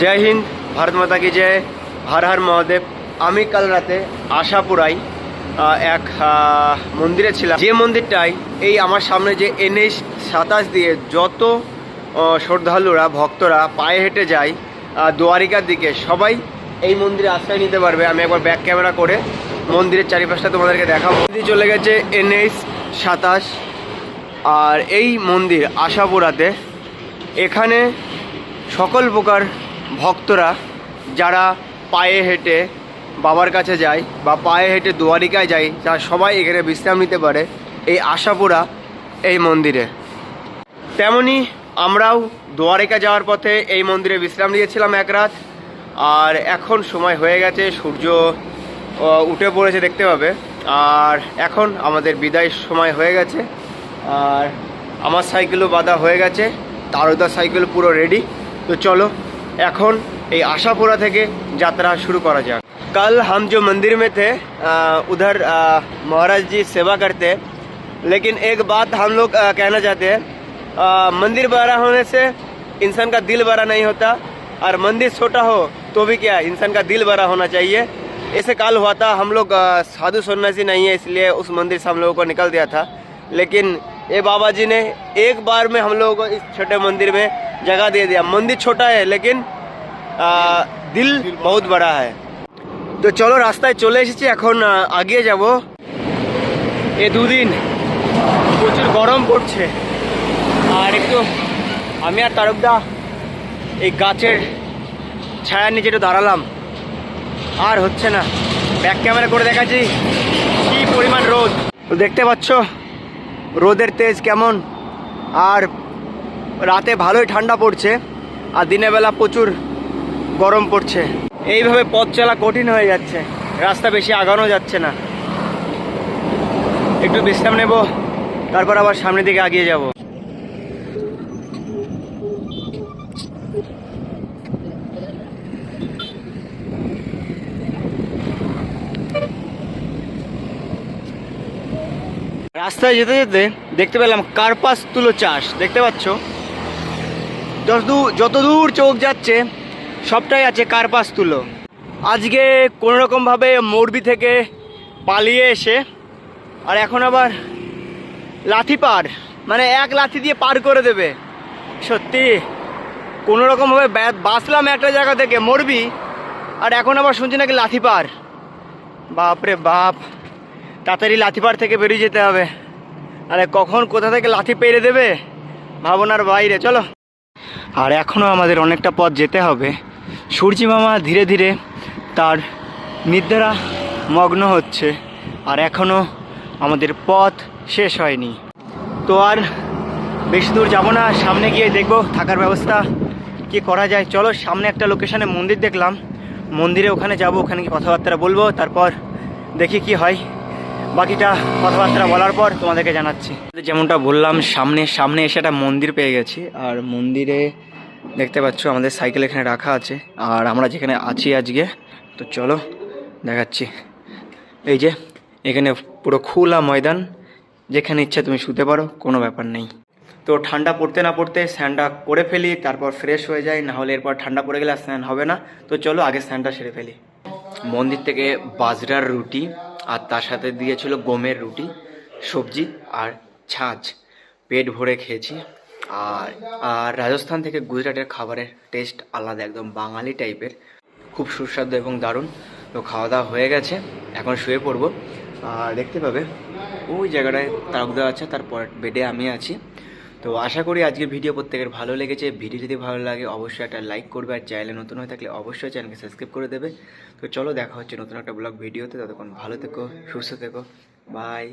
জয় হিন্দ ভারত মাতা কি জয়। হর হর মহাদেব। আমি কাল রাতে আশাপুরাই এক মন্দিরে ছিলাম। যে মন্দিরটাই এই আমার সামনে যে এনএইচ সাতাশ দিয়ে যত শ্রদ্ধালুরা ভক্তরা পায়ে হেঁটে যায় আহ, দ্বারিকার দিকে সবাই এই মন্দিরে আশ্রয় নিতে পারবে। আমি একবার ব্যাক ক্যামেরা করে মন্দিরের চারিপাশটা তোমাদেরকে দেখাবো। চলে গেছে এনএইচ সাতাশ। আর এই মন্দির আশাপুরাতে। এখানে সকল প্রকার ভক্তরা যারা পায়ে হেঁটে বাবার কাছে যায় বা পায়ে হেঁটে দুয়ারিকায় যায়, তারা সবাই এখানে বিশ্রাম নিতে পারে এই আশাপুরা, এই মন্দিরে। তেমনি আমরাও দুয়ারিকা যাওয়ার পথে এই মন্দিরে বিশ্রাম নিয়েছিলাম এক রাত। আর এখন সময় হয়ে গেছে, সূর্য উঠে পড়েছে দেখতে পাবে। আর এখন আমাদের বিদায় সময় হয়ে গেছে। আর আমার সাইকেলও বাঁধা হয়ে গেছে তারুদার সাইকেল পুরো রেডি তো চলো এখন এই আশাপুরা থেকে যাত্রা শুরু করা যাক कल हम जो मंदिर में थे अ, उधर अ, महाराज जी सेवा करते लेकिन एक बात हम लोग अ, कहना चाहते हैं अ, मंदिर बड़ा होने से इंसान का दिल बड़ा नहीं होता और मंदिर छोटा हो तो भी क्या इंसान का दिल बड़ा होना चाहिए ऐसे काल हुआ था हम लोग अ, साधु सन्यासी नहीं है इसलिए उस मंदिर से हम लोगों को निकल दिया था लेकिन ये बाबा जी ने एक बार में हम लोगों को इस छोटे मंदिर में जगह दे दिया मंदिर छोटा है लेकिन अ, दिल बहुत बड़ा है তো চলো রাস্তায় চলে এসেছি এখন আহ, আগিয়ে যাব এ দুদিন প্রচুর গরম পড়ছে আর একটু আমি আর তারকদা এই গাছের ছায়ার নিচে একটু দাঁড়ালাম আর হচ্ছে না ব্যাক ক্যামেরা করে দেখাচ্ছি কি পরিমাণ রোদ তো দেখতে পাচ্ছ রোদের তেজ কেমন আর রাতে ভালোই ঠান্ডা পড়ছে, আর দিনের বেলা প্রচুর গরম পড়ছে। এইভাবে পথ চলা কঠিন হয়ে যাচ্ছে, রাস্তা বেশি আগানো যাচ্ছে না। একটু বিশ্রাম নেব, তারপর আবার সামনের দিকে আগিয়ে যাব। রাস্তায় যেতে যেতে দেখতে পেলাম কার্পাস তুলো চাষ, দেখতে পাচ্ছ? যত দূর চোখ যাচ্ছে, সবটাই আছে কার্পাস তুলো। আজকে কোনো রকমভাবে মোরবি থেকে পালিয়ে এসে, আর এখন আবার লাথি পার মানে এক লাথি দিয়ে পার করে দেবে। সত্যি কোনো রকমভাবে ব্যা- বাঁচলাম একটা জায়গা থেকে, মরবি, আর এখন আবার শুনছি নাকি লাথি পার। বাপ রে বাপ, তাড়াতাড়ি লাথি পার থেকে বেরিয়ে যেতে হবে। আরে কখন কোথা থেকে লাথি পেরে দেবে? ভাবনার বাইরে, চলো। আর এখনও আমাদের অনেকটা পথ যেতে হবে। সূর্যি মামা ধীরে ধীরে তার নিদ্রা মগ্ন হচ্ছে আর এখনও আমাদের পথ শেষ হয়নি। তো আর বেশি দূর যাব না, সামনে গিয়ে দেখব থাকার ব্যবস্থা কি করা যায়। চলো সামনে একটা লোকেশানে মন্দির দেখলাম। মন্দিরে ওখানে যাব, ওখানে গিয়ে কথাবার্তা বলব, তারপর দেখি কি হয়। বাকিটা কথাবার্তা বলার পর তোমাদেরকে জানাচ্ছি। যেমনটা বললাম, সামনে সামনে এসে একটা মন্দির পেয়ে গেছি। আর মন্দিরে দেখতে পাচ্ছ আমাদের সাইকেল এখানে রাখা আছে। আর আমরা যেখানে আছি আজকে, তো চলো দেখাচ্ছি। এই যে, এখানে পুরো খোলা ময়দান, যেখানে ইচ্ছা তুমি শুতে পারো, কোনো ব্যাপার নেই। তো ঠান্ডা পড়তে না পড়তে স্নানটা করে ফেলি, তারপর ফ্রেশ হয়ে যাই, না হলে এরপর ঠান্ডা পড়ে গেলে স্নান হবে না। তো চলো আগে স্নানটা সেরে ফেলি। মন্দির থেকে বাজরার রুটি আর তার সাথে দিয়েছিল গমের রুটি, সবজি আর ছাঁচ। পেট ভরে খেয়েছি। আর আর রাজস্থান থেকে গুজরাটের খাবারের টেস্ট আলাদা, একদম বাঙালি টাইপের খুব সুস্বাদু এবং দারুণ। তো খাওয়া দাওয়া হয়ে গেছে। এখন শুয়ে পড়ব। আর দেখতে পাবে, ওই জায়গাটায় তারকদা আছে তারপর বেডে আমি আছি। তো আশা করি আজকের ভিডিও প্রত্যেকের ভালো লেগেছে। ভিডিও যদি ভালো লাগে, অবশ্যই একটা লাইক করবে আর চ্যানেলে নতুন হয়ে থাকলে অবশ্যই চ্যানেলকে সাবস্ক্রাইব করে দেবে। তো চলো দেখা হচ্ছে নতুন একটা ব্লগ ভিডিওতে। ততক্ষণ ভালো থেকো, সুস্থ থেকো। বাই